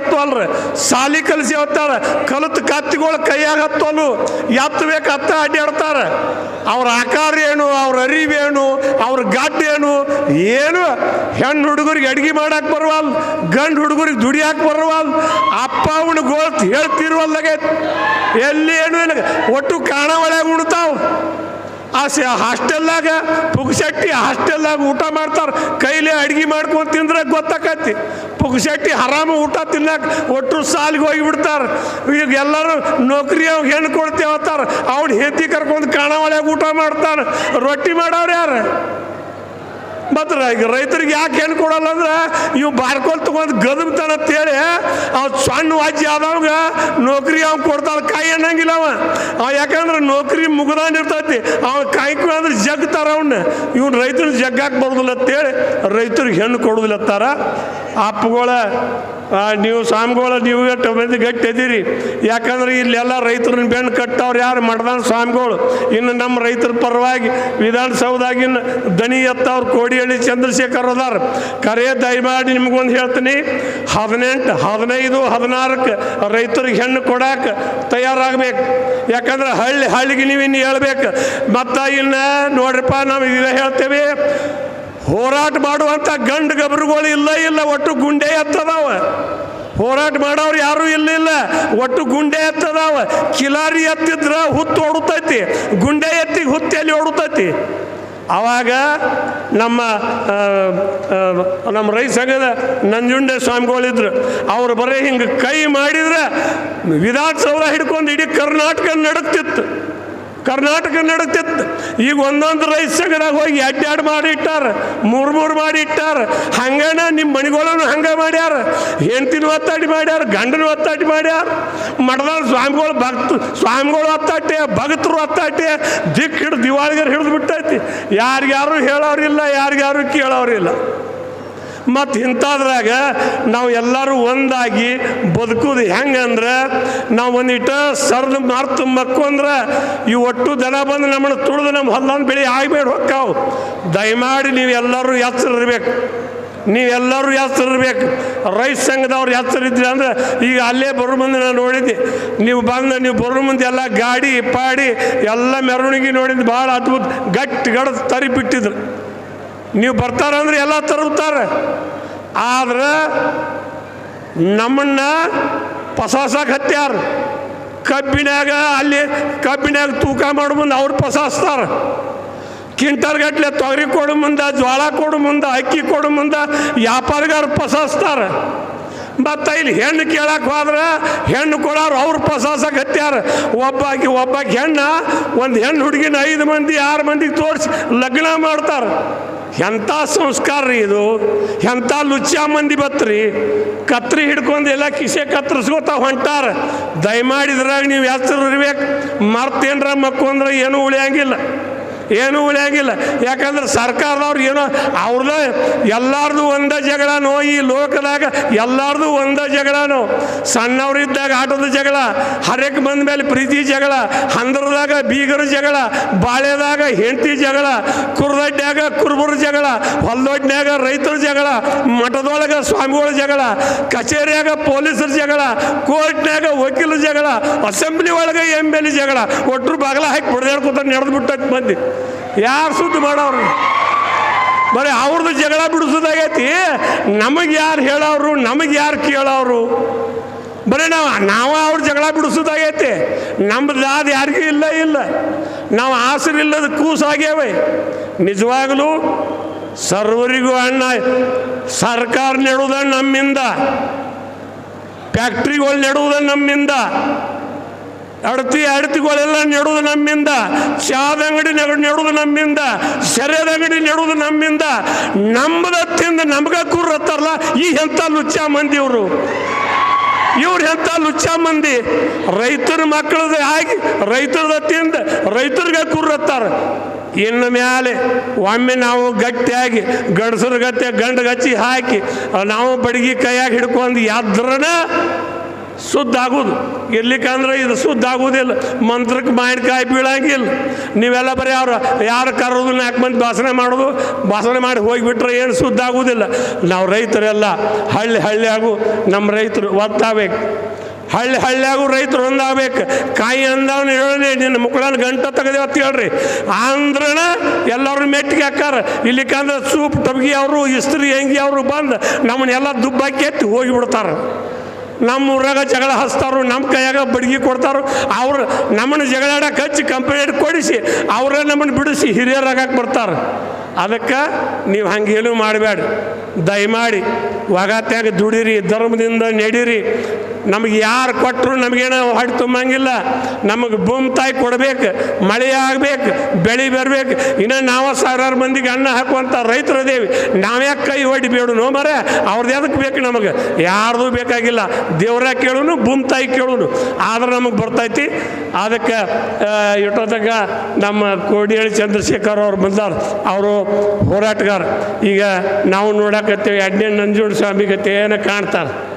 ಹತ್ತುವಲ್ರಿ ಸಾಲಿ ಕಲಿಸಿ ಹೋಗ್ತಾರ ಕಲಿತು ಕತ್ತಿಗಳು ಕೈಯಾಗ ಹತ್ತೋಲು ಎತ್ತಬೇಕು ಹತ್ತ ಅಡ್ಡಾಡ್ತಾರ ಅವ್ರ ಆಕಾರ ಏನು, ಅವ್ರ ಅರಿವೇನು ಅವ್ರ ಗಡ್ಡ ಏನು ಏನು. ಹೆಣ್ಣು ಹುಡುಗರಿಗೆ ಅಡ್ಗೆ ಮಾಡಕ್ ಬರುವಲ್, ಗಂಡು ಹುಡುಗರಿಗೆ ದುಡಿಯಾಕ ಬರುವಲ್, ಅಪ್ಪ ಅವನು ಗೋಳ್ತು ಹೇಳ್ತಿರುವಲ್ಲಾಗೈತೆ ಎಲ್ಲಿ ಏನು ಒಟ್ಟು ಕಾಣ ಒಳಗೆ ಉಣ್ತಾವ್. ಆ ಸ ಹಾಸ್ಟೆಲ್ಲಾಗ ಪುಗ್ಸಟ್ಟಿ ಹಾಸ್ಟೆಲ್ಲಾಗ ಊಟ ಮಾಡ್ತಾರೆ, ಕೈಲಿ ಅಡ್ಗೆ ಮಾಡ್ಕೊಂಡು ತಿಂದ್ರೆ ಗೊತ್ತಾಕತಿ ಪುಗ್ಸಟ್ಟಿ ಹರಾಮ ಊಟ ತಿನ್ನಕ್ಕೆ ಒಟ್ಟು ಸಾಲಿಗೆ ಹೋಗಿ ಬಿಡ್ತಾರೆ ಈಗ ಎಲ್ಲರೂ ನೌಕರಿ ಅವ್ ಹೆಣ್ಣು ಕೊಡ್ತೇವೆ ಅಂತಾರೆ. ಅವ್ನು ಹೆತ್ತಿ ಕರ್ಕೊಂಡು ಕಾಣ ಒಳಗೆ ಊಟ ಮಾಡ್ತಾರೆ. ರೊಟ್ಟಿ ಮಾಡೋರು ಯಾರು? ಮತ್ತು ರೈತರಿಗೆ ಯಾಕೆ ಏನು ಕೊಡಲ್ಲ ಅಂದ್ರೆ ಇವು ಬಾರ್ಕೊಂಡು ತಗೊಂಡು ಗದಮ್ತಾನ ಅಂತೇಳಿ ಅವ್ ಸಣ್ಣ ವಾಜ್ಯ ಆದವಾಗ ನೌಕರಿ ಅವ್ನು ಕೊಡ್ತಾಳೆ ಕಾಯಿ ಅನ್ನಂಗಿಲ್ಲ ಅವ. ಅವ ಯಾಕಂದ್ರೆ ನೌಕರಿ ಮುಗದಾನ ಇರ್ತೈತಿ. ಅವ ಕಾಯಿ ಅಂದ್ರೆ ಜಗ್ತಾರ ಅವನ್ನ ಇವ್ನು ರೈತರು ಜಗ್ಗಾಕ್ ಬರೋದಿಲ್ಲ ಅಂತೇಳಿ ರೈತರಿಗೆ ಹೆಣ್ಣು ಕೊಡೋದಿಲ್ಲ ಅಂತಾರ. ಅಪ್ಪಗಳ ನೀವು ಸ್ವಾಮಿಗಳ, ನೀವು ಗಟ್ಟಿ ಗಟ್ಟಿ ಯಾಕಂದ್ರೆ ಇಲ್ಲೆಲ್ಲ ರೈತರ ಬೆನ್ನು ಕಟ್ಟವ್ರು ಯಾರು? ಮಠದಾನ ಸ್ವಾಮಿಗಳು. ಇನ್ನು ನಮ್ಮ ರೈತರ ಪರವಾಗಿ ವಿಧಾನಸೌಧಾಗಿನ ದನಿ ಎತ್ತವ್ರು ಕೋಡಿಹಳ್ಳಿ ಚಂದ್ರಶೇಖರ್ ಅದಾರ. ಕರೆ ದಯಮಾಡಿ ನಿಮ್ಗೊಂದು ಹೇಳ್ತೀನಿ. ಹದಿನೆಂಟು, ಹದಿನೈದು, ಹದಿನಾರಕ್ಕೆ ರೈತರಿಗೆ ಹೆಣ್ಣು ಕೊಡಾಕ ತಯಾರಾಗಬೇಕು. ಯಾಕಂದ್ರೆ ಹಳ್ಳಿ, ಹಳ್ಳಿಗೆ ನೀವು ಇನ್ನು ಹೇಳ್ಬೇಕು. ಮತ್ತು ಇನ್ನು ನೋಡ್ರಿಪ್ಪ, ನಾವು ಇದೇ ಹೇಳ್ತೇವೆ. ಹೋರಾಟ ಮಾಡುವಂಥ ಗಂಡು ಗಬ್ರುಗಳು ಇಲ್ಲ ಇಲ್ಲ. ಒಟ್ಟು ಗುಂಡೆ ಎತ್ತದಾವ. ಹೋರಾಟ ಮಾಡೋರು ಯಾರು ಇಲ್ಲ ಇಲ್ಲ. ಒಟ್ಟು ಗುಂಡೆ ಎತ್ತದಾವ. ಕಿಲಾರಿ ಎತ್ತಿದ್ರ ಹುತ್ತು ಓಡುತೈತಿ ಗುಂಡೆ ಎತ್ತಿ ಹುತ್ತು ಅಲ್ಲಿ ಹೊಡುತ್ತೈತಿ ಆವಾಗ ನಮ್ಮ ನಮ್ಮ ರೈತ ಸಂಘದ ನಂಜುಂಡೆ ಸ್ವಾಮಿಗಳಿದ್ರು ಅವ್ರು ಬರೀ ಹಿಂಗೆ ಕೈ ಮಾಡಿದ್ರೆ ವಿಧಾನಸೌಧ ಹಿಡ್ಕೊಂಡು ಇಡೀ ಕರ್ನಾಟಕ ನಡುಕ್ತಿತ್ತು ಕರ್ನಾಟಕ ನಡೀತಿತ್ತು. ಈಗ ಒಂದೊಂದು ರೈಸ್ ಸಂಘದಾಗ ಹೋಗಿ ಅಡ್ಡಾಡ್ ಮಾಡಿ ಇಟ್ಟಾರ, ಮೂರು ಮೂರು ಮಾಡಿ ಇಟ್ಟಾರ. ಹಂಗನ ನಿಮ್ಮ ಮನೆಗಳನ್ನು ಹಂಗೆ ಮಾಡ್ಯಾರ. ಹೆಂಡ್ತಿನ ಒತ್ತಾಡಿ ಮಾಡ್ಯಾರ, ಗಂಡನ ಒತ್ತಾಡಿ ಮಾಡ್ಯಾರ. ಮಠದ ಸ್ವಾಮಿಗಳು ಭಕ್ತ, ಸ್ವಾಮಿಗಳು ಒತ್ತಾಟೆ, ಭಕ್ತರು ಒತ್ತಾಟೆ. ದಿಕ್ಕ ಹಿಡ್ದು ದಿವಾಳಿಗರು ಹಿಡಿದು ಬಿಟ್ಟೈತಿ. ಯಾರಿಗ್ಯಾರು ಹೇಳೋರಿಲ್ಲ, ಯಾರಿಗ್ಯಾರು ಕೇಳೋರಿಲ್ಲ. ಮತ್ತು ಇಂಥದ್ರಾಗ ನಾವು ಎಲ್ಲರೂ ಒಂದಾಗಿ ಬದುಕುದು ಹೆಂಗಂದ್ರೆ ನಾವು ಒಂದಿಟ್ಟು ಸರ್ದು ಮಕ್ಕು ಅಂದ್ರೆ ಈ ಒಟ್ಟು ದನ ಬಂದು ನಮ್ಮನ್ನು ತುಳಿದು ನಮ್ಮ ಹೊಲ್ದಾನ ಬೆಳೆ ಆಗಬೇಡ ಹೊಕ್ಕಾವು. ದಯಮಾಡಿ ನೀವು ಎಲ್ಲರೂ ಎಚ್ಚರ ಇರ್ಬೇಕು ನೀವೆಲ್ಲರೂ ಹೆಸರಿರ್ಬೇಕು ರೈತ ಸಂಘದವ್ರು ಇದ್ರಿ ಅಂದ್ರೆ ಈಗ ಅಲ್ಲೇ ಬರೋ ಮುಂದೆ ನಾನು ನೋಡಿದ್ದೆ. ನೀವು ಬಂದು ನೀವು ಬರೋ ಮುಂದೆ ಎಲ್ಲ ಗಾಡಿ, ಪಾಡಿ, ಎಲ್ಲ ಮೆರವಣಿಗೆ ನೋಡಿದ್ದು ಭಾಳ ಅದ್ಭುತ ಗಟ್ಟಿ ಗಡದ ತರಿ ಬಿಟ್ಟಿದ್ರು ನೀವು ಬರ್ತಾರಂದ್ರೆ ಎಲ್ಲ ತರುತ್ತಾರೆ. ಆದ್ರೆ ನಮ್ಮನ್ನ ಪಸಾಸಕ್ಕೆ ಹತ್ಯಾರ. ಕಬ್ಬಿನಾಗ ಅಲ್ಲಿ ಕಬ್ಬಿನಾಗ ತೂಕ ಮಾಡು ಮುಂದೆ ಅವ್ರು ಪಸಾಸ್ತಾರೆ. ಗಟ್ಲೆ ತೊಗರಿ ಕೊಡು ಮುಂದೆ, ಜ್ವಾಳ ಕೊಡು ಮುಂದೆ, ಅಕ್ಕಿ ಕೊಡು ಮುಂದೆ ವ್ಯಾಪಾರಿಗಾರ ಪಸಾಸ್ತಾರೆ. ಮತ್ತು ಇಲ್ಲಿ ಹೆಣ್ಣು ಕೇಳಕ್ಕೆ ಹೋದ್ರೆ ಹೆಣ್ಣು ಕೊಡೋರು ಅವ್ರು ಪಸಾಸಕ್ಕೆ ಹತ್ಯಾರ. ಒಬ್ಬಾಕಿ ಒಬ್ಬಾಕಿ ಹೆಣ್ಣ, ಒಂದು ಹೆಣ್ಣು ಹುಡುಗಿನ ಐದು ಮಂದಿ, ಆರು ಮಂದಿಗೆ ತೋರಿಸಿ ಲಗ್ನ ಮಾಡ್ತಾರೆ. ಎಂಥ ಸಂಸ್ಕಾರ ರೀ ಇದು? ಎಂಥ ಲುಚ್ಚ ಮಂದಿ ಬತ್ರಿ ಕತ್ರಿ ಹಿಡ್ಕೊಂಡು ಎಲ್ಲ ಕಿಸೆ ಕತ್ತರಿಸ್ಕೋತ ಹೊಂಟಾರ. ದಯಮಾಡಿದ್ರಾಗ ನೀವು ಎಚ್ಚರ ಇರ್ಬೇಕು. ಮರ್ತೇನ್ರ ಮಕ್ಕೊಂದ್ರೆ ಏನೂ ಉಳಿಯಂಗಿಲ್ಲ. ಏನೂ ಉಳಿಯಂಗಿಲ್ಲ. ಯಾಕಂದ್ರೆ ಸರ್ಕಾರದವ್ರು ಏನೋ ಅವ್ರದ ಎಲ್ಲಾರ್ದು ಒಂದೇ ಜಗಳನೋ ಈ ಲೋಕದಾಗ ಎಲ್ಲಾರ್ದು ಒಂದೇ ಜಗಳನೋ ಸಣ್ಣವರಿದ್ದಾಗ ಆಟದ ಜಗಳ, ಹರೇಕ್ ಬಂದ ಮೇಲೆ ಪ್ರೀತಿ ಜಗಳ, ಹಂದ್ರದಾಗ ಬೀಗರ ಜಗಳ, ಬಾಳೆದಾಗ ಹೆಂಡತಿ ಜಗಳ ಕುರ್ದೊಡ್ಡಾಗ ಕುರುಬರ ಜಗಳ ಹೊಲ್ದೊಡ್ನ್ಯಾಗ ರೈತರ ಜಗಳ, ಮಠದೊಳಗೆ ಸ್ವಾಮಿಗಳ ಜಗಳ, ಕಚೇರಿಯಾಗ ಪೊಲೀಸರ ಜಗಳ ಕೋರ್ಟ್ನಾಗ ವಕೀಲರ ಜಗಳ, ಅಸೆಂಬ್ಲಿ ಒಳಗೆ ಎಂ ಎಲ್ ಜಗಳ ಒಟ್ಟರು ಬಾಗಲ ಹಾಕಿ ಹೊಡೆದಾಡ್ಕೊತ ನಡೆದು ಬಿಟ್ಟೈತಿ ಮಂದಿ. ಯಾರು ಸುದ್ದಿ ಮಾಡೋರು? ಬರೀ ಅವ್ರದ್ದು ಜಗಳ ಬಿಡಿಸೋದಾಗೈತಿ. ನಮಗೆ ಯಾರು ಹೇಳೋರು, ನಮಗೆ ಯಾರು ಕೇಳೋರು? ಬರೀ ನಾವು ನಾವು ಅವ್ರ ಜಗಳ ಬಿಡಿಸೋದಾಗೈತಿ. ನಮ್ದು ಯಾರಿಗೂ ಇಲ್ಲ ಇಲ್ಲ. ನಾವು ಆಸರಿಲ್ಲದ ಕೂಸಾಗ್ಯಾವೆ. ನಿಜವಾಗಲೂ ಸರ್ವರಿಗೂ ಅಣ್ಣ, ಸರ್ಕಾರ ನೆಡುವುದ ನಮ್ಮಿಂದ. ಫ್ಯಾಕ್ಟ್ರಿಗಳು ನೆಡುವುದ ನಮ್ಮಿಂದ. ಅಡತಿ ಅಡತಿಗಳೆಲ್ಲ ನೆಡುವುದು ನಮ್ಮಿಂದ. ಚಾದ ಅಂಗಡಿ ನೆಡ ನೆಡುವುದು ನಮ್ಮಿಂದ. ಸೆರೆದ ಅಂಗಡಿ ನೆಡುವುದು ನಮ್ಮಿಂದ. ನಮ್ಮದ ತಿಂದ ನಮ್ಗ ಕೂರತ್ತಾರಲ್ಲ ಈ ಎಂಥ ಲುಚ್ಚ ಮಂದಿ ಇವರು? ಇವ್ರು ಎಂಥ ಲುಚ್ಚ ಮಂದಿ? ರೈತರ ಮಕ್ಕಳದ ಆಗಿ ರೈತರದ ತಿಂದ ರೈತರಿಗೆ ಕೂರತ್ತಾರ ಇನ್ನು ಮೇಲೆ ಒಮ್ಮೆ ನಾವು ಗಟ್ಟಿಯಾಗಿ, ಗಂಡಸರ ಗತ್ತೆ ಗಂಡು ಗಚ್ಚಿ ಹಾಕಿ, ನಾವು ಬಡಗಿ ಕೈಯಾಗಿ ಹಿಡ್ಕೊಂಡು ಎದ್ರನ ಶುದ್ಧ ಆಗೋದು ಇರ್ಲಿಕ್ಕಂದ್ರೆ ಇದು ಶುದ್ಧ ಆಗೋದಿಲ್ಲ ಮಂತ್ರಕ್ಕೆ ಮಾವಿನಕಾಯಿ ಬೀಳಂಗಿಲ್ಲ. ನೀವೆಲ್ಲ ಬರೀ ಅವ್ರು ಯಾರು ಕರೋದು ನಾಲ್ಕು ಮಂದಿ ಭಾಷಣ ಮಾಡೋದು, ಭಾಷಣ ಮಾಡಿ ಹೋಗಿಬಿಟ್ರೆ ಏನು ಶುದ್ಧ ಆಗೋದಿಲ್ಲ ನಾವು ರೈತರೆಲ್ಲ ಹಳ್ಳಿ ಹಳ್ಳಿಯಾಗೂ ನಮ್ಮ ರೈತರು ಒತ್ತಾಗಬೇಕು ಹಳ್ಳಿ ಹಳ್ಳಿಯಾಗೂ ರೈತರು ಒಂದಾಗಬೇಕು. ಕಾಯಿ ಅಂದವನು ಹೇಳಿ ನಿನ್ನ ಮುಕ್ಕಳನ್ನ ಗಂಟ ತೆಗೆದೇವ ಅಂತ ಹೇಳ್ರಿ. ಆಂದ್ರಣ ಎಲ್ಲರೂ ಮೆಟ್ಟಿಗೆ ಹಾಕಾರ ಇಲ್ಲಿಕಂದ್ರೆ ಸೂಪ್ ಟಬ್ಗಿ ಅವರು, ಇಸ್ತ್ರಿ ಹೆಂಗಿ ಅವರು ಬಂದು ನಮ್ಮನ್ನೆಲ್ಲ ದುಬ್ಬಾಕಿ ಎತ್ತಿ ಹೋಗಿಬಿಡ್ತಾರೆ. ನಮ್ಮ ಊರಾಗ ಜಗಳ ಹಚ್ತಾರು ನಮ್ಮ ಕೈಯಾಗ ಬಡ್ಗಿ ಕೊಡ್ತಾರು ಅವ್ರು ನಮ್ಮನ್ನು ಜಗಳಾಡಕ್ಕೆ ಹಚ್ಚಿ ಕಂಪ್ಲೇಂಟ್ ಕೊಡಿಸಿ, ಅವರೇ ನಮ್ಮನ್ನು ಬಿಡಿಸಿ ಹಿರಿಯರಾಗಕ್ಕೆ ಬರ್ತಾರೆ. ಅದಕ್ಕೆ ನೀವು ಹಂಗೆ ಮಾಡಬೇಡ ಮಾಡಬೇಡಿ ದಯಮಾಡಿ ಒಗತ್ಯಾಗ ದುಡಿರಿ, ಧರ್ಮದಿಂದ ನಡೀರಿ. ನಮಗೆ ಯಾರು ಕೊಟ್ಟರು ನಮಗೇನೋ ಹೊಟ್ಟೆ ತುಂಬಂಗಿಲ್ಲ. ನಮಗೆ ಭೂಮಿ ತಾಯಿ ಕೊಡಬೇಕು, ಮಳೆ ಆಗ್ಬೇಕು, ಬೆಳೆ ಬರಬೇಕು. ಇನ್ನು ನಾವು ಸಾವಿರಾರು ಮಂದಿಗೆ ಅನ್ನ ಹಾಕುವಂಥ ರೈತರು ಅದೇವಿ ನಾವ್ಯಾ ಕೈ ಹೊಡಿಬೇಡು ನೋ ಮರ ಅವ್ರದ್ದು ಎದಕ್ಕೆ ಬೇಕು ನಮಗೆ? ಯಾರ್ದು ಬೇಕಾಗಿಲ್ಲ. ದೇವ್ರ ಕೇಳೋನು, ಭೂಮಿ ತಾಯಿ ಕೇಳೋನು. ಆದ್ರೆ ನಮಗೆ ಬರ್ತೈತಿ. ಅದಕ್ಕೆ ಇಟ್ಟೋದಾಗ ನಮ್ಮ ಕೋಡಿಹಳ್ಳಿ ಚಂದ್ರಶೇಖರ್ ಅವ್ರು ಬಂದಾರ. ಅವರು ಹೋರಾಟಗಾರ. ಈಗ ನಾವು ನೋಡಕತ್ತೇವೆ ಎಡ್ನೇ ನಂಜುಂಡ ಸ್ವಾಮಿ ಕಾಣ್ತಾರೆ.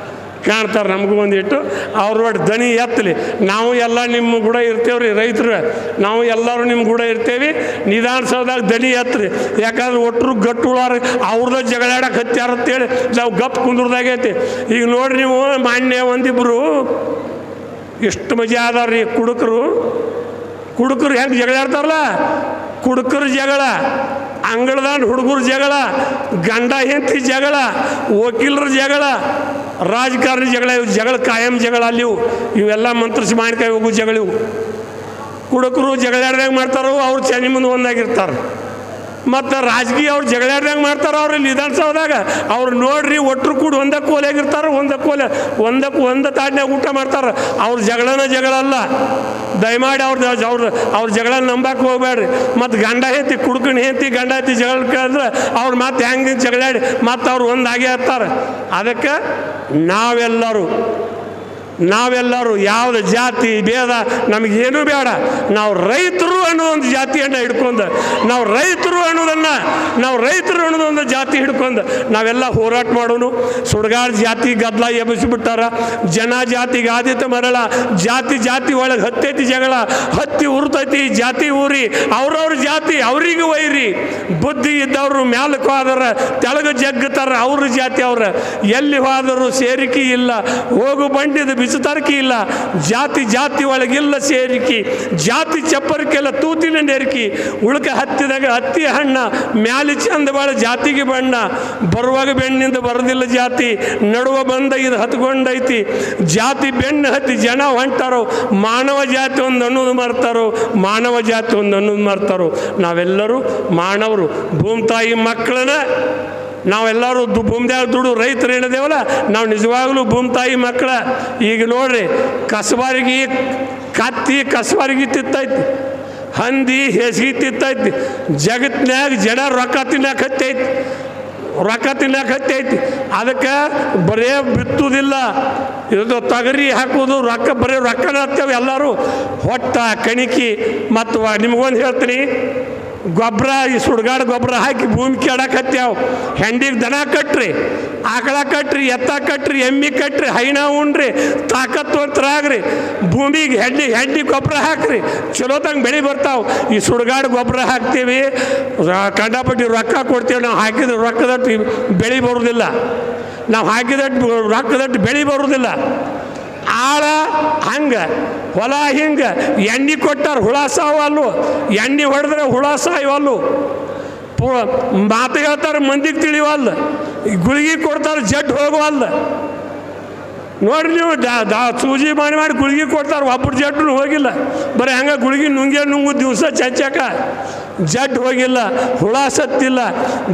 ಕಾಣ್ತಾರೆ ನಮಗೂ ಒಂದಿಟ್ಟು ಅವ್ರ ಒಟ್ಟು ದನಿ ಎತ್ತಲಿ. ನಾವು ಎಲ್ಲ ನಿಮ್ಮ ಕೂಡ ಇರ್ತೇವ್ರಿ ರೈತರು. ನಾವು ಎಲ್ಲರೂ ನಿಮ್ಮ ಕೂಡ ಇರ್ತೇವೆ. ನಿಧಾನಸೌದಾಗ ದನಿ ಎತ್ತರಿ ಯಾಕಂದ್ರೆ ಒಟ್ಟರು ಗಟ್ಟು ಉಳಾರ ಅವ್ರದ ಜಗಳಾಡಕ್ಕೆ ಹತ್ಯಾರ ಅಂತೇಳಿ ನಾವು ಗಪ್ ಕುಂದ್ರದಾಗೈತಿ ಈಗ ನೋಡ್ರಿ ನೀವು ಮಾನ್ಯ ಒಂದಿಬ್ಬರು ಎಷ್ಟು ಮಜಾ ಅದಾವ್ರಿ ಕುಡುಕರು. ಕುಡುಕರು ಹೆಂಗೆ ಜಗಳಾಡ್ತಾರಲ್ಲ ಕುಡುಕರು ಜಗಳ ಅಂಗಳದ ಹುಡುಗರು ಜಗಳ, ಗಂಡ ಹೆಂಡತಿ ಜಗಳ, ವಕೀಲರ ಜಗಳ ರಾಜಕಾರಣಿ ಜಗಳ ಜಗಳ ಕಾಯಂ ಜಗಳ ಅಲ್ಲಿ ಇವು ಇವೆಲ್ಲ ಮಂತ್ರಿಸಿ ಮಾವಿನಕಾಯಿ ಹೋಗೋ ಜಗಳ ಇವು ಕುಡುಕರು ಜಗಳಾಡ್ದಾಗ ಮಾಡ್ತಾರೋ ಅವ್ರು ಚೆನ್ನಿ ಮುಂದೆ ಒಂದಾಗಿರ್ತಾರೆ. ಮತ್ತು ರಾಜಕೀಯ ಅವ್ರು ಜಗಳಾಡ್ದಂಗೆ ಮಾಡ್ತಾರೆ ಅವ್ರು ಇಲ್ಲಿ ವಿಧಾನಸೌಧದಾಗ. ಅವ್ರು ನೋಡ್ರಿ ಒಟ್ಟರು ಕೂಡ ಒಂದೇ ಕೋಲಾಗಿರ್ತಾರೆ ಒಂದಕ್ಕೆ ಕೋಲೆ ಒಂದಕ್ಕೆ ಒಂದು ತಾಡ್ನ್ಯಾಗ ಊಟ ಮಾಡ್ತಾರೆ. ಅವ್ರ ಜಗಳನ ಜಗಳ ಅಲ್ಲ. ದಯಮಾಡಿ ಅವ್ರ ಅವ್ರ ಅವ್ರ ಜಗಳ ನಂಬಕ್ಕೆ ಹೋಗ್ಬೇಡ್ರಿ ಮತ್ತು ಗಂಡ ಹೆಂತಿ ಕುಡ್ಕಣಿ ಹೆಂತಿ ಗಂಡ ಹೆಂತಿ ಜಗಳ ಕೇಳಿದ್ರೆ ಅವ್ರು ಮತ್ತೆ ಹೆಂಗೆ ಜಗಳಾಡಿ, ಮತ್ತು ಅವ್ರು ಒಂದಾಗೆ ಹತ್ತಾರೆ ಅದಕ್ಕೆ ನಾವೆಲ್ಲರೂ ನಾವೆಲ್ಲರೂ ಯಾವ್ದು ಜಾತಿ ಭೇದ ನಮಗೇನು ಬೇಡ. ನಾವು ರೈತರು ಅನ್ನೋ ಒಂದು ಜಾತಿಯನ್ನು ಹಿಡ್ಕೊಂಡು, ನಾವು ರೈತರು ಅನ್ನೋದನ್ನು, ನಾವು ರೈತರು ಅನ್ನೋದು ಒಂದು ಜಾತಿ ಹಿಡ್ಕೊಂಡು, ನಾವೆಲ್ಲ ಹೋರಾಟ ಮಾಡೋನು. ಸುಡ್ಗಾರ ಜಾತಿ ಗದ್ದಲ ಎಬ್ಬಿಸಿಬಿಟ್ಟಾರ ಜನ ಜಾತಿಗೆ ಆದಿತ ಮರಳ, ಜಾತಿ ಜಾತಿ ಒಳಗೆ ಹತ್ತೈತಿ ಜಗಳ, ಹತ್ತಿ ಉರ್ತೈತಿ, ಜಾತಿ ಊರಿ, ಅವ್ರವ್ರ ಜಾತಿ ಅವ್ರಿಗೆ ವೈರಿ. ಬುದ್ಧಿ ಇದ್ದವರು ಮ್ಯಾಲಕ್ಕೆ ಹೋದ್ರ ತೆಳಗ ಜಗ್ಗತಾರ ಅವ್ರ ಜಾತಿ ಅವ್ರ. ಎಲ್ಲಿ ಹೋದರೂ ಸೇರಿಕೆ ಇಲ್ಲ. ಹೋಗು ಬಂಡಿದ ಬಿಸುತರ್ಕಿ ಇಲ್ಲ. ಜಾತಿ ಜಾತಿ ಒಳಗಿಲ್ಲ ಸೇರಿಕಿ, ಜಾತಿ ಚಪ್ಪರಕ್ಕೆಲ್ಲ ತೂತಿನ ನೆರಕಿ, ಉಳ್ಕ ಹತ್ತಿದಾಗ ಹತ್ತಿ ಹಣ್ಣ, ಮ್ಯಾಲಿ ಚಂದ ಬಾಳ ಜಾತಿಗೆ ಬಣ್ಣ, ಬರುವಾಗ ಬೆಣ್ಣಿಂದ ಬರೋದಿಲ್ಲ ಜಾತಿ, ನಡುವ ಬಂದ ಇದು ಹತ್ಕೊಂಡೈತಿ, ಜಾತಿ ಬೆಣ್ಣೆ ಹತ್ತಿ ಜನ ಹೊಂಟಾರೋ, ಮಾನವ ಜಾತಿ ಒಂದು ಅನ್ನೋದು ಮರ್ತಾರೋ, ಮಾನವ ಜಾತಿ ಒಂದು ಅನ್ನೋದು ಮರ್ತಾರೋ, ನಾವೆಲ್ಲರೂ ಮಾನವರು, ಭೂಮಿ ತಾಯಿ ಮಕ್ಕಳನ್ನ ನಾವೆಲ್ಲರೂ ದು ಭೂಮಿದಾಗ ದುಡು ರೈತರು ಹೇಳಿದೇವಲ್ಲ, ನಾವು ನಿಜವಾಗ್ಲೂ ಭೂಮಿ ತಾಯಿ ಮಕ್ಕಳ. ಈಗ ನೋಡ್ರಿ ಕಸಬಾರಿಗೆ ಕತ್ತಿ ಕಸಬಾರಿಗೆ ತಿತ್ತೈತಿ, ಹಂದಿ ಹೆಸಗಿ ತಿತ್ತೈತಿ ಜಗತ್ತಿನಾಗ ಜನ ರೊಕ್ಕ ತಿನ್ನಕ್ಕೆ ಹತ್ತೈತಿ, ರೊಕ್ಕ ತಿನ್ನಕ್ಕೆ ಹತ್ತೈತಿ. ಅದಕ್ಕೆ ಬರೇ ಬಿತ್ತುವುದಿಲ್ಲ ಇದು ತೊಗರಿ ಹಾಕೋದು ರೊಕ್ಕ, ಬರೀ ರೊಕ್ಕನ ಹತ್ತೇವೆ ಎಲ್ಲರೂ. ಹೊಟ್ಟ, ಕಣಿಕಿ ಮತ್ತು ನಿಮಗೊಂದು ಹೇಳ್ತೀನಿ. ಗೊಬ್ಬರ, ಈ ಸುಡ್ಗಾಡು ಗೊಬ್ಬರ ಹಾಕಿ ಭೂಮಿ ಕೆಡಕ್ಕೆ ಹತ್ಯಾವ. ಹೆಂಡಿಗೆ ದನ ಕಟ್ರಿ, ಆಕಳ ಕಟ್ರಿ, ಎತ್ತ ಕಟ್ರಿ, ಎಮ್ಮಿ ಕಟ್ರಿ, ಹೈನ ಉಣ್ರಿ ತಾಕತ್ವಂತರಾಗ್ರಿ ಭೂಮಿಗೆ ಹೆಂಡಿ ಹೆಂಡಿ ಗೊಬ್ಬರ ಹಾಕ್ರಿ ಚಲೋದಂಗೆ ಬೆಳೆ ಬರ್ತಾವೆ. ಈ ಸುಡ್ಗಾಡು ಗೊಬ್ಬರ ಹಾಕ್ತೀವಿ. ಕಂಡಾಪಟ್ಟಿ ರೊಕ್ಕ ಕೊಡ್ತೀವಿ, ನಾವು ಹಾಕಿದ ರೊಕ್ಕದಟ್ಟು ಬೆಳೆ ಬರೋದಿಲ್ಲ. ನಾವು ಹಾಕಿದಟ್ಟು ರೊಕ್ಕದಟ್ಟು ಬೆಳೆ ಬರೋದಿಲ್ಲ. ಆಳ ಹಂಗೆ ಹೊಲ ಹಿಂಗೆ, ಎಣ್ಣೆ ಕೊಟ್ಟಾರ ಹುಳ ಸಾವಲ್ಲು ಎಣ್ಣೆ ಹೊಡೆದ್ರೆ ಹುಳ ಸಾಯವಲ್ಲು ಮಾತು ಹೇಳ್ತಾರೆ ಮಂದಿಗೆ ತಿಳಿವಲ್ಲ ಗುಳಿಗೆ ಕೊಡ್ತಾರೆ ಜಡ್ ಹೋಗುವಲ್ಲ ನೋಡ್ರಿ ನೀವು ಸೂಜಿ ಮಾಡಿ ಮಾಡಿ ಗುಳಿಗೆ ಕೊಡ್ತಾರೆ ಒಬ್ಬರು ಜಡ್ಡು ಹೋಗಿಲ್ಲ. ಬರೀ ಹಂಗೆ ಗುಳಿಗೆ ನುಂಗೆ ನುಂಗು ದಿವಸ ಚಚ್ಚಕ ಜಡ್ ಹೋಗಿಲ್ಲ, ಹುಳ ಸತ್ತಿಲ್ಲ,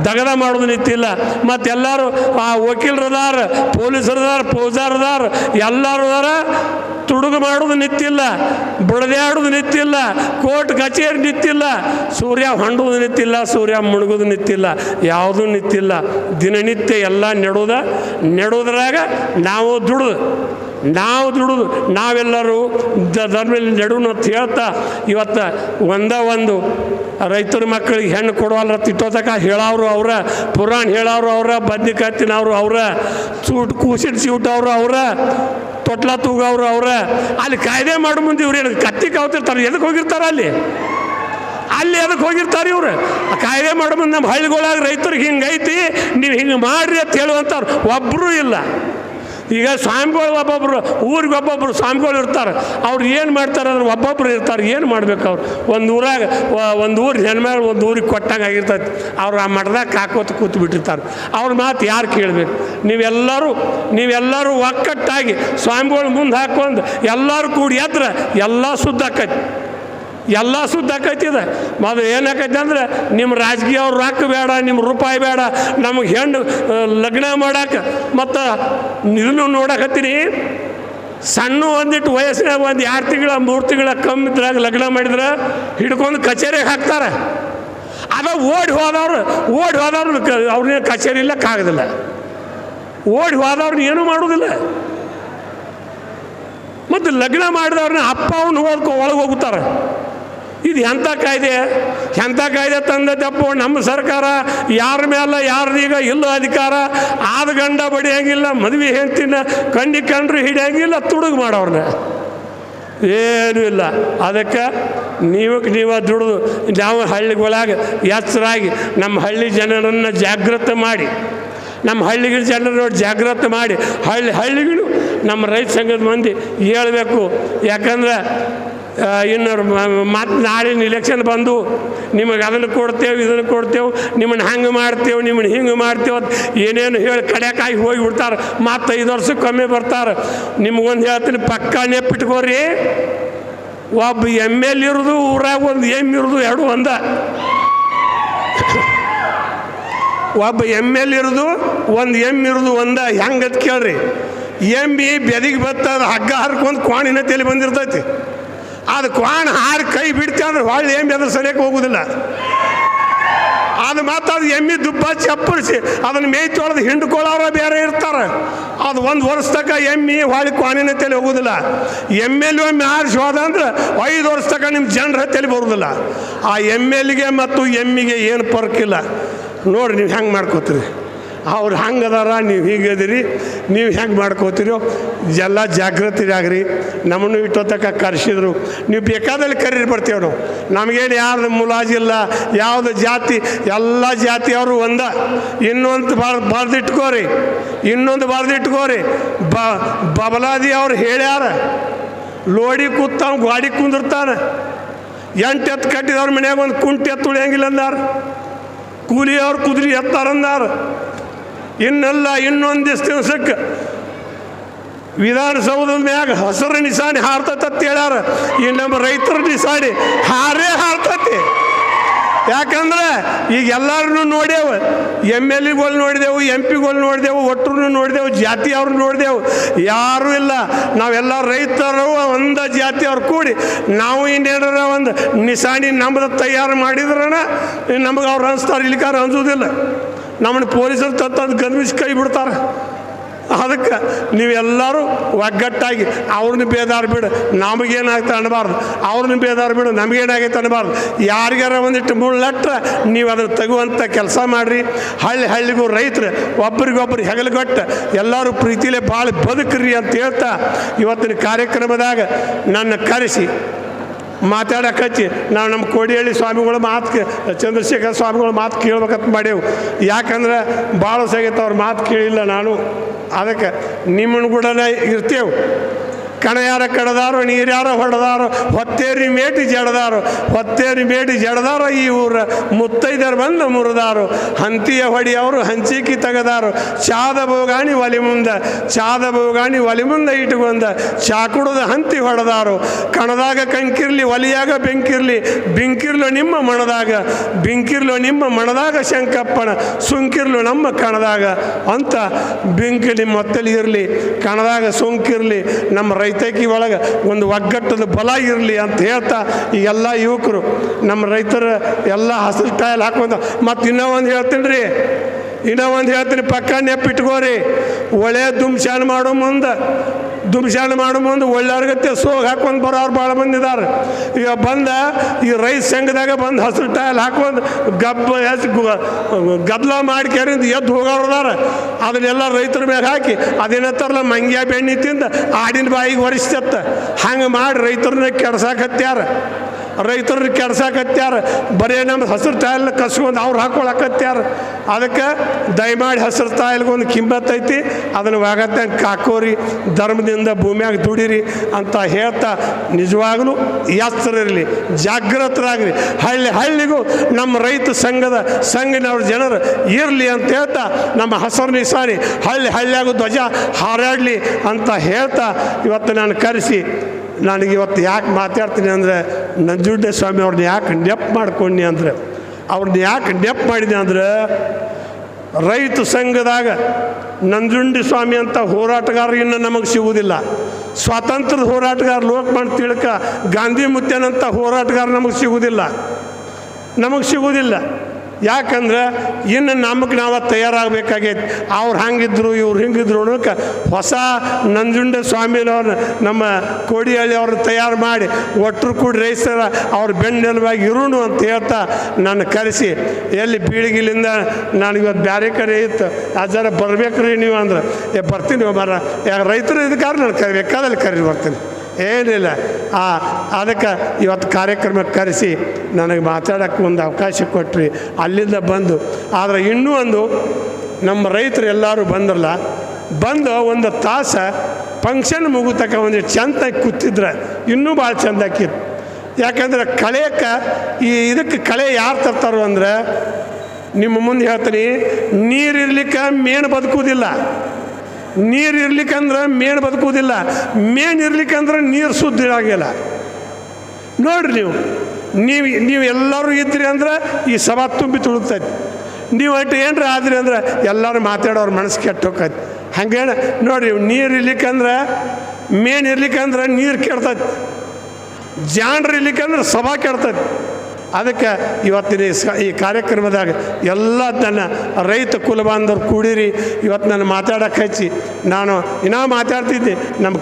ದಗದ ಮಾಡೋದು ನಿಂತಿಲ್ಲ. ಮತ್ತೆಲ್ಲರೂ ಆ ವಕೀಲರದಾರ, ಪೊಲೀಸರದಾರ, ಪೌಜಾರದಾರ ಎಲ್ಲರೂ ತುಡುಗು ಮಾಡೋದು ನಿಂತಿಲ್ಲ ಬಡದಾಡೋದು ನಿಂತಿಲ್ಲ ಕೋರ್ಟ್ ಕಚೇರಿ ನಿಂತಿಲ್ಲ ಸೂರ್ಯ ಹೊಂಡೋದು ನಿಂತಿಲ್ಲ ಸೂರ್ಯ ಮುಳುಗೋದು ನಿಂತಿಲ್ಲ ಯಾವುದೂ ನಿಂತಿಲ್ಲ ದಿನನಿತ್ಯ ಎಲ್ಲ ನೆಡೋದ ನೆಡೋದ್ರಾಗ ನಾವು ದುಡಿದು ನಾವು ದುಡಿದು, ನಾವೆಲ್ಲರೂ ಧರ್ಮದಲ್ಲಿ ನೆಡುನು ಅಂತ ಹೇಳ್ತಾ, ಇವತ್ತು ಒಂದ ಒಂದು ರೈತರ ಮಕ್ಕಳಿಗೆ ಹೆಣ್ಣು ಕೊಡುವಲ್ಲ ತಿಟ್ಟೋತಕ ಹೇಳೋರು ಅವ್ರ, ಪುರಾಣ ಹೇಳೋರು ಅವರ ಬದ್ನಿಕಾಯಿ ಅವರ, ಸೂಟ್ ಕೂಸಿನ ಸೀಟ್ ಅವರು ಅವರ ತೊಟ್ಲ ತೂಗವ್ರು ಅವ್ರ ಅಲ್ಲಿ ಕಾಯ್ದೆ ಮಾಡೋ ಮುಂದೆ ಇವ್ರು ಏನು ಕತ್ತಿ ಕಾವ್ತಿರ್ತಾರೆ. ಎದಕ್ಕೆ ಹೋಗಿರ್ತಾರೆ ಅಲ್ಲಿ? ಅಲ್ಲಿ ಅದಕ್ಕೆ ಹೋಗಿರ್ತಾರೆ ಇವ್ರು? ಕಾಯ್ದೆ ಮಾಡೋ ಮುಂದೆ ನಮ್ಮ ಹಳ್ಳಿಗಳಾಗ ರೈತರಿಗೆ ಹಿಂಗೈತಿ, ನೀವು ಹಿಂಗೆ ಮಾಡ್ರಿ ಅಂತ ಹೇಳುವಂಥವ್ರು ಒಬ್ಬರೂ ಇಲ್ಲ. ಈಗ ಸ್ವಾಮಿಗಳು ಒಬ್ಬೊಬ್ಬರು ಊರಿಗೆ ಒಬ್ಬೊಬ್ರು ಸ್ವಾಮಿಗಳು ಇರ್ತಾರೆ. ಅವ್ರು ಏನು ಮಾಡ್ತಾರೆ ಅಂದ್ರೆ ಒಬ್ಬೊಬ್ರು ಇರ್ತಾರೆ. ಏನು ಮಾಡ್ಬೇಕು ಅವ್ರು? ಒಂದು ಊರಾಗ ಒಂದು ಊರು ಹೆಣ್ಮೇಲೆ ಒಂದು ಊರಿಗೆ ಕೊಟ್ಟಂಗೆ ಆಗಿರ್ತೈತಿ. ಅವ್ರು ಆ ಮಠದಾಗ ಕಾಕೋತ ಕೂತು ಬಿಟ್ಟಿರ್ತಾರೆ ಅವ್ರ ಮಾತು ಯಾರು ಕೇಳಬೇಕು? ನೀವೆಲ್ಲರೂ ನೀವೆಲ್ಲರೂ ಒಕ್ಕಟ್ಟಾಗಿ ಸ್ವಾಮಿಗಳು ಮುಂದೆ ಹಾಕೊಂಡು ಎಲ್ಲರೂ ಕೂಡಿ ಎದ್ರೆ ಎಲ್ಲ ಸುದ್ದ ಆಕೈತಿ. ಎಲ್ಲ ಸುದ್ದ ಆಕೈತಿ ಇದು. ಏನು ಏನಾಕೈತಿ ಅಂದ್ರೆ ನಿಮ್ಮ ರಾಜಕೀಯ ಅವ್ರ ರೊಕ್ಕ ಬೇಡ ನಿಮ್ಮ ರೂಪಾಯಿ ಬೇಡ, ನಮಗೆ ಹೆಣ್ಣು ಲಗ್ನ ಮಾಡಕ್ಕೆ ಮತ್ತು ನೀನು ನೋಡಕತ್ತೀನಿ ಸಣ್ಣ ಒಂದಿಟ್ಟು ವಯಸ್ಸಿನಾಗ ಒಂದು ಎರಡು ತಿಂಗಳ, ಮೂರು ತಿಂಗಳ ಕಮ್ಮಿ ಇದ್ರಾಗ ಲಗ್ನ ಮಾಡಿದ್ರೆ ಹಿಡ್ಕೊಂಡು ಕಚೇರಿಗೆ ಹಾಕ್ತಾರೆ. ಅದ ಓಡಿ ಹೋದವ್ರು ಓಡಿ ಹೋದವ್ರು ಅವ್ರನ್ನೇನು ಕಚೇರಿ ಇಲ್ಲ ಓಡಿ ಹೋದವ್ರನ್ನ ಏನೂ ಮಾಡೋದಿಲ್ಲ. ಮತ್ತು ಲಗ್ನ ಮಾಡಿದವ್ರನ್ನ ಅಪ್ಪ ಅವನು ಹೋದ್ಕೊ ಒಳಗೆ ಹೋಗುತ್ತಾರೆ ಇದು ಎಂಥ ಕಾಯ್ದೆ? ಎಂಥ ಕಾಯ್ದೆ ತಂದದ್ದಪ್ಪ ನಮ್ಮ ಸರ್ಕಾರ? ಯಾರ ಮೇಲೆ ಯಾರೀಗ ಇಲ್ಲ ಅಧಿಕಾರ? ಆದ ಗಂಡ ಬಡಿಯಂಗಿಲ್ಲ, ಮದುವೆ ಹೆಂಡ್ತಿನ ಕಣ್ಣಿ ಕಂಡ್ರು ಹಿಡಿಯಂಗಿಲ್ಲ, ತುಡುಗು ಮಾಡೋರ್ನ. ಏನೂ ಇಲ್ಲ. ಅದಕ್ಕೆ ನೀವಕ್ಕೆ ನೀವು ದುಡಿದು, ನಾವು ಹಳ್ಳಿಗಳಾಗ ಎಚ್ಚರಾಗಿ ನಮ್ಮ ಹಳ್ಳಿ ಜನರನ್ನು ಜಾಗೃತ ಮಾಡಿ, ನಮ್ಮ ಹಳ್ಳಿಗಳ ಜನರು ಜಾಗೃತ ಮಾಡಿ, ಹಳ್ಳಿ ಹಳ್ಳಿಗಳು ನಮ್ಮ ರೈತ ಸಂಘದ ಮಂದಿ ಹೇಳ್ಬೇಕು. ಯಾಕಂದ್ರೆ ಇನ್ನು ಮತ್ತು ನಾಳಿನ ಇಲೆಕ್ಷನ್ ಬಂದು ನಿಮಗೆ ಅದನ್ನು ಕೊಡ್ತೇವೆ, ಇದನ್ನು ಕೊಡ್ತೇವೆ, ನಿಮ್ಮನ್ನು ಹಂಗೆ ಮಾಡ್ತೇವೆ, ನಿಮ್ಮನ್ನು ಹಿಂಗೆ ಮಾಡ್ತೇವೆ ಏನೇನು ಹೇಳಿ ಕಡೆಕಾಯಿ ಹೋಗಿ ಬಿಡ್ತಾರೆ ಮತ್ತು ಐದು ಕಮ್ಮಿ ಬರ್ತಾರೆ. ನಿಮ್ಗೊಂದು ಹೇಳ್ತೀನಿ, ಪಕ್ಕ ನೆಪ್ಪಿಟ್ಕೋರಿ. ಒಬ್ಬ ಎಂ ಎಲ್ ಇರೋದು, ಊರಾಗ ಒಂದು ಎಂ ಇರೋದು, ಎರಡು ಒಂದ. ಒಬ್ಬ ಎಂ ಎಲ್ ಇರೋದು, ಒಂದು ಎಂ ಇರೋದು, ಒಂದ. ಹೆಂಗತ್ ಕೇಳ್ರಿ. ಎಂ ಬಿ ಬೆದಿಗೆ ಬತ್ತದ ಹಗ್ಗ ಹರ್ಕೊಂಡು ಕೋಣಿನ ತಲೆ ಬಂದಿರ್ತೈತಿ. ಅದು ಕ್ವಾಣ ಹಾರಿ ಕೈ ಬಿಡ್ತೆ ಅಂದ್ರೆ ಹೊಳ್ಳಿ ಎಮ್ಮೆ ಅದ್ರ ಸರಿಯಕ್ಕೆ ಹೋಗುದಿಲ್ಲ. ಅದು ಮತ್ತು ಅದು ಎಮ್ಮೆ ದುಬ್ಬ ಚಪ್ಪರಿಸಿ, ಅದನ್ನು ಮೇಯ್ ತೊಳೆದು ಹಿಂಡ್ಕೊಳ್ಳೋರ ಬೇರೆ ಇರ್ತಾರೆ. ಅದು ಒಂದು ವರ್ಷ ತನಕ ಎಮ್ಮೆ, ಹೊಳ್ಳಿ ಕ್ವಾಣಿನ ತಲೆ ಹೋಗೋದಿಲ್ಲ. ಎಂ ಎಲ್ ಒಮ್ಮೆ ಆರಿಸಿ ಹೋದ ಅಂದ್ರೆ ಐದು ವರ್ಷ ತನಕ ನಿಮ್ಮ ಜನರ ತಲೆ ಬರೋದಿಲ್ಲ. ಆ ಎಂ ಎಲ್ಗೆ ಮತ್ತು ಎಮ್ಮಿಗೆ ಏನು ಪರ್ಕಿಲ್ಲ. ನೋಡ್ರಿ ನೀವು ಹೆಂಗೆ ಮಾಡ್ಕೋತೀರಿ. ಅವ್ರು ಹಂಗದಾರ, ನೀವು ಹೀಗೆ ಅದೀರಿ ನೀವು ಹೆಂಗೆ ಮಾಡ್ಕೋತೀರೋ ಎಲ್ಲ ಜಾಗೃತಿರಾಗ್ರಿ ನಮ್ಮನ್ನು ಇಟ್ಟೋತಕ್ಕ ಕರೆಸಿದ್ರು. ನೀವು ಬೇಕಾದಲ್ಲಿ ಕರೀರಿ ಬರ್ತೀವಿ ನಾವು. ನಮಗೇನು ಯಾರ್ದು ಮುಲಾಜಿಲ್ಲ ಯಾವುದು ಜಾತಿ, ಎಲ್ಲ ಜಾತಿಯವರು ಒಂದ. ಇನ್ನೊಂದು ಬಾರ್, ಬಾರ್ದಿಟ್ಕೋರಿ. ಇನ್ನೊಂದು ಬಾರ್ದಿಟ್ಕೋರಿ. ಬ, ಬಬಲಾದಿ ಅವ್ರು ಹೇಳ್ಯಾರ. ಲೋಡಿ ಕೂತಾವ, ಗಾಡಿ ಕುಂದಿರ್ತಾನೆ ಎಂಟು ಎತ್ತು ಕಟ್ಟಿದವ್ರ ಮನ್ಯಾಗ ಒಂದು ಕುಂಟೆ ಎತ್ತು ಉಳಿಯಂಗಿಲ್ಲ ಅಂದಾರ. ಕೂಲಿಯವ್ರು ಕುದುರೆ ಎತ್ತಾರಂದಾರ ಇನ್ನೆಲ್ಲ ಇನ್ನೊಂದಿಷ್ಟು ದಿವ್ಸಕ್ಕೆ ವಿಧಾನಸೌಧದ ಮ್ಯಾಗ ಹಸಿರು ನಿಶಾನೆ ಹಾರ್ತೈತೆ ಅಂತ ಹೇಳ್ಯಾರ. ಈ ನಮ್ಮ ರೈತರ ನಿಶಾನೆ ಹಾರೇ ಹಾರ್ತತಿ. ಯಾಕಂದ್ರೆ ಈಗ ಎಲ್ಲರನ್ನು ನೋಡ್ಯಾವ, ಎಂ ಎಲ್ ಎಗಳು ನೋಡಿದೆವು, ಎಂ ಪಿಗಳು ನೋಡಿದೆವು ಒಟ್ಟರು ನೋಡಿದೆವು, ಜಾತಿ ಅವ್ರನ್ನ ನೋಡಿದೆವು. ಯಾರೂ ಇಲ್ಲ. ನಾವೆಲ್ಲ ರೈತರು, ಒಂದ ಜಾತಿ ಅವ್ರು ಕೂಡಿ ನಾವು ಇನ್ನೇನಾರ ಒಂದು ನಿಶಾನಿ ನಮ್ದು ತಯಾರು ಮಾಡಿದ್ರನ, ನಮಗೆ ಅವ್ರು ಅನ್ಸ್ತಾರೆ, ಇಲ್ಲಿಕಾರ ಅನ್ಸೋದಿಲ್ಲ. ನಮ್ಮನ್ನು ಪೊಲೀಸರು ತಂದು ಗನ್ವಿಸಿ ಕೈ ಬಿಡ್ತಾರೆ. ಅದಕ್ಕೆ ನೀವೆಲ್ಲರೂ ಒಗ್ಗಟ್ಟಾಗಿ ಅವ್ರನ್ನ ಬೇದಾರ ಬಿಡು, ನಮಗೇನಾಗ್ತದೆ ಅನ್ನಬಾರ್ದು. ಅವ್ರನ್ನ ಬೇದಾರ ಬಿಡು, ನಮಗೇನಾಗೈತೆ ಅನ್ನಬಾರ್ದು. ಯಾರಿಗಾರ ಒಂದಿಟ್ಟು ಮುಳ್ಳಟ್ರೆ ನೀವು ಅದನ್ನು ತೆಗುವಂಥ ಕೆಲಸ ಮಾಡಿರಿ. ಹಳ್ಳಿ ಹಳ್ಳಿಗೂ ರೈತರು ಒಬ್ರಿಗೊಬ್ರು ಹೆಗಲುಗಟ್ಟು ಎಲ್ಲರೂ ಪ್ರೀತಿಲೇ ಭಾಳ ಬದುಕ್ರಿ ಅಂತ ಹೇಳ್ತಾ ಇವತ್ತಿನ ಕಾರ್ಯಕ್ರಮದಾಗ ನನ್ನ ಕರೆಸಿ ಮಾತಾಡಕ್ಕೆ ನಾವು ನಮ್ಮ ಕೋಡಿಹಳ್ಳಿ ಸ್ವಾಮಿಗಳ ಮಾತು ಚಂದ್ರಶೇಖರ ಸ್ವಾಮಿಗಳ ಮಾತು ಕೇಳ್ಬೇಕಂತ ಮಾಡೇವು. ಯಾಕಂದ್ರೆ ಭಾಳ ಸಾಗೈತೆ ಅವ್ರ ಮಾತು ಕೇಳಿಲ್ಲ ನಾನು. ಅದಕ್ಕೆ ನಿಮ್ಮನ್ನು ಕೂಡ ಇರ್ತೇವೆ. ಕಣ ಯಾರ ಕಡದಾರೋ, ನೀರ್ಯಾರ ಹೊಡೆದಾರೋ, ಹೊತ್ತೇರಿ ಮೇಟಿ ಜಡದಾರೋ, ಹೊತ್ತೇರಿ ಮೇಟಿ ಜಡದಾರೋ ಈ ಊರ ಮುತ್ತೈದರು ಬಂದು ಮುರಿದಾರು. ಹಂತಿಯ ಹೊಡಿಯವರು ಹಂಚಿಕಿ ತೆಗೆದಾರು. ಚಾದ ಬೋಗಾಣಿ ಒಲಿ ಮುಂದೆ, ಚಾದ ಬೋಗಾಣಿ ಒಲಿ ಮುಂದೆ ಇಟ್ಟುಕೊಂಡ ಚಾಕುಡದ ಹಂತಿ ಹೊಡೆದಾರು. ಕಣದಾಗ ಕಂಕಿರ್ಲಿ, ಒಲಿಯಾಗ ಬೆಂಕಿರ್ಲಿ, ಬೆಂಕಿರ್ಲು ನಿಮ್ಮ ಮಣದಾಗ, ಬೆಂಕಿರ್ಲು ನಿಮ್ಮ ಮಣದಾಗ ಶಂಕಪ್ಪನ, ಸುಂಕಿರ್ಲು ನಮ್ಮ ಕಣದಾಗ. ಅಂತ ಬೆಂಕಿ ನಿಮ್ಮ ಹೊತ್ತಲ್ಲಿ ಇರಲಿ, ಕಣದಾಗ ಸುಂಕಿರ್ಲಿ, ನಮ್ಮ ರೈತಕಿ ಒಳಗೆ ಒಂದು ಒಗ್ಗಟ್ಟದ ಬಲ ಇರಲಿ ಅಂತ ಹೇಳ್ತಾ ಈ ಎಲ್ಲ ಯುವಕರು, ನಮ್ಮ ರೈತರ ಎಲ್ಲ ಹಸಿರು ಟಾಯಲ್ ಹಾಕೊಂಡು ಮತ್ತು ಇನ್ನೂ ಒಂದು ಹೇಳ್ತೀನಿ ರೀ. ಇನ್ನೂ ಒಂದು ಹೇಳ್ತೀನಿ, ಪಕ್ಕ ನೆಪ್ಪಿಟ್ಕೋರಿ. ಒಳ್ಳೆ ದುಮ್ಶಾನ್ ಮಾಡೋ ಮುಂದೆ ದುಮ್ಶಾಣ ಮಾಡೋ ಮುಂದೆ ಒಳ್ಳೆಯವ್ರಿಗತ್ತೆ ಸೋಗ್ ಹಾಕೊಂಡು ಬರೋರು ಭಾಳ ಬಂದಿದ್ದಾರೆ ಈಗ ಬಂದ ಈ ರೈಸ್ ಸಂಘದಾಗ ಬಂದು ಹಸಿರು ಟೈಲ್ ಹಾಕೊಂಡು ಗಬ್ಬ ಹೆಚ್ಚು ಗದ್ಲ ಮಾಡಿ ಕೆರಿಂದ ಎದ್ದು ಹೋಗೋರು ಅದಾರ ಅದನ್ನೆಲ್ಲ ರೈತರ ಮೇಲೆ ಹಾಕಿ ಅದೇನತ್ತಾರಲ್ಲ ಮಂಗ್ಯ ಬೆಣ್ಣಿ ತಿಂದು ಆಡಿನ ಬಾಯಿಗೆ ಒರೆಸ್ತತ್ತ. ಹಂಗೆ ಮಾಡಿ ರೈತರನ್ನ ಕೆಡ್ಸಾಕತ್ಯಾರ ರೈತರನ್ನ ಕೆಡ್ಸಾಕತ್ಯಾರ. ಬರೀ ನಮ್ಮ ಹಸಿರು ತಾಯಿಲ್ ಕಸ್ಕೊಂಡು ಅವ್ರು ಹಾಕೊಳಕತ್ಯಾರ. ಅದಕ್ಕೆ ದಯಮಾಡಿ ಹಸಿರು ತಾಯಿಲ್ಗೊಂದು ಕಿಂಬತ್ತೈತಿ ಅದನ್ನು ವಾಗತ್ತೆ ಕಾಕೋರಿ, ಧರ್ಮದಿಂದ ಭೂಮಿಯಾಗ ದುಡಿರಿ ಅಂತ ಹೇಳ್ತಾ ನಿಜವಾಗಲೂ ಇರಲಿ ಜಾಗೃತರಾಗ್ರಿ ಹಳ್ಳಿ ಹಳ್ಳಿಗೂ ನಮ್ಮ ರೈತ ಸಂಘದ ಸಂಘನವ್ರ ಜನರು ಇರಲಿ ಅಂತ ಹೇಳ್ತಾ ನಮ್ಮ ಹಸರು ನಿಸಾನಿ ಹಳ್ಳಿ ಹಳ್ಳಿಯಾಗೂ ಧ್ವಜ ಹಾರಾಡಲಿ ಅಂತ ಹೇಳ್ತಾ ಇವತ್ತು ನಾನು ಕರೆಸಿ ನನಗೆ ಇವತ್ತು ಯಾಕೆ ಮಾತಾಡ್ತೀನಿ ಅಂದರೆ ನಂಜುಂಡೆ ಸ್ವಾಮಿ ಅವ್ರನ್ನ ಯಾಕೆ ನೆಪ್ ಮಾಡ್ಕೊಂಡಿ ಅಂದರೆ, ಅವ್ರನ್ನ ಯಾಕೆ ನೆಪ್ ಮಾಡಿದೆ ಅಂದ್ರೆ, ರೈತ ಸಂಘದಾಗ ನಂಜುಂಡಿ ಸ್ವಾಮಿ ಅಂತ ಹೋರಾಟಗಾರ ಇನ್ನು ನಮಗೆ ಸಿಗುವುದಿಲ್ಲ. ಸ್ವಾತಂತ್ರ್ಯದ ಹೋರಾಟಗಾರ ಲೋಕಮಾನ್ ತಿಳ್ಕ ಗಾಂಧಿ ಮುತ್ಯನಂಥ ಹೋರಾಟಗಾರ ನಮಗೆ ಸಿಗುವುದಿಲ್ಲ. ನಮಗೆ ಸಿಗುವುದಿಲ್ಲ. ಯಾಕಂದ್ರೆ ಇನ್ನು ನಮಗೆ ನಾವು ತಯಾರಾಗಬೇಕಾಗೈತಿ. ಅವ್ರು ಹಂಗಿದ್ರು, ಇವ್ರು ಹಿಂಗಿದ್ರು ಅನ್ನೋಕೆ ಹೊಸ ನಂಜುಂಡ ಸ್ವಾಮಿನವ್ರನ್ನ ನಮ್ಮ ಕೋಡಿಹಳ್ಳಿ ಅವ್ರನ್ನ ತಯಾರು ಮಾಡಿ ಒಟ್ಟರು ಕೂಡಿ ರೈಸರ ಅವ್ರ ಬೆನ್ನೆಲುವಾಗಿ ಇರೋಣು ಅಂತ ಹೇಳ್ತಾ ನಾನು ಕರೆಸಿ. ಎಲ್ಲಿ ಬೀಳಿಗಿಲಿಂದ ನಾನು ಇವತ್ತು ಬೇರೆ ಕಡೆ ಇತ್ತು. ಜರ ಬರ್ಬೇಕ್ರಿ ನೀವು ಅಂದ್ರೆ. ಏ ಬರ್ತೀನಿ ಮರ ಯಾಕೆ ರೈತರು ಇದಕ್ಕಾರ ನಾನು ಕರಿಬೇಕಾದಲ್ಲಿ ಕರಿ ಬರ್ತೀನಿ. ಏನಿಲ್ಲ. ಆ, ಅದಕ್ಕೆ ಇವತ್ತು ಕಾರ್ಯಕ್ರಮಕ್ಕೆ ಕರೆಸಿ ನನಗೆ ಮಾತಾಡೋಕ್ಕೆ ಒಂದು ಅವಕಾಶ ಕೊಟ್ರಿ. ಅಲ್ಲಿಂದ ಬಂದು. ಆದರೆ ಇನ್ನೂ ಒಂದು ನಮ್ಮ ರೈತರು ಎಲ್ಲರೂ ಬಂದ್ರಲ್ಲ, ಬಂದು ಒಂದು ತಾಸ ಫಂಕ್ಷನ್ ಮುಗಿತಕ್ಕ ಒಂದು ಚಂದ ಕೂತಿದ್ರೆ. ಇನ್ನೂ ಭಾಳ ಚಂದ ಆಕಿತ್ತು ಯಾಕಂದ್ರೆ ಕಳೆಯಕ್ಕೆ ಈ ಇದಕ್ಕೆ ಕಳೆ ಯಾರು ತರ್ತಾರೋ ಅಂದ್ರೆ ನಿಮ್ಮ ಮುಂದೆ ಹೇಳ್ತೀನಿ ನೀರಿರ್ಲಿಕ್ಕೆ ಮೇನು ಬದುಕುವುದಿಲ್ಲ ನೀರು ಇರ್ಲಿಕ್ಕಂದ್ರೆ ಮೇನ್ ಬದುಕುವುದಿಲ್ಲ ಮೇನ್ ಇರ್ಲಿಕ್ಕಂದ್ರೆ ನೀರು ಶುದ್ಧ ಆಗಿಲ್ಲ ನೋಡ್ರಿ ನೀವು ನೀವು ನೀವು ಎಲ್ಲರೂ ಇದ್ರಿ ಅಂದ್ರೆ ಈ ಸಭಾ ತುಂಬಿ ತುಳುಕ್ತೈತಿ. ನೀವು ಒಟ್ಟು ಏನ್ರ ಆದ್ರಿ ಅಂದ್ರೆ ಎಲ್ಲರೂ ಮಾತಾಡೋರು ಮನಸ್ಸು ಕೆಟ್ಟು ಹೋಗ್ತೈತಿ. ಹಂಗೆ ನೋಡ್ರಿ ನೀರು ಇರ್ಲಿಕ್ಕಂದ್ರೆ ಮೇನ್ ಇರ್ಲಿಕ್ಕಂದ್ರೆ ನೀರು ಕೆಡ್ತೈತಿ. ಜಾಣ್ರು ಇರ್ಲಿಕ್ಕಂದ್ರೆ ಸಭಾ ಕೆಡ್ತೈತಿ. ಅದಕ್ಕೆ ಇವತ್ತಿನ ಈ ಕಾರ್ಯಕ್ರಮದಾಗ ಎಲ್ಲ ನನ್ನ ರೈತ ಕುಲ ಬಾಂಧವ್ರು ಕೂಡಿರಿ. ಇವತ್ತು ನಾನು ಮಾತಾಡೋಕೆ ಹಚ್ಚಿ, ನಾನು ಇನ್ನೂ ಮಾತಾಡ್ತಿದ್ದೆ. ನಮ್ಮ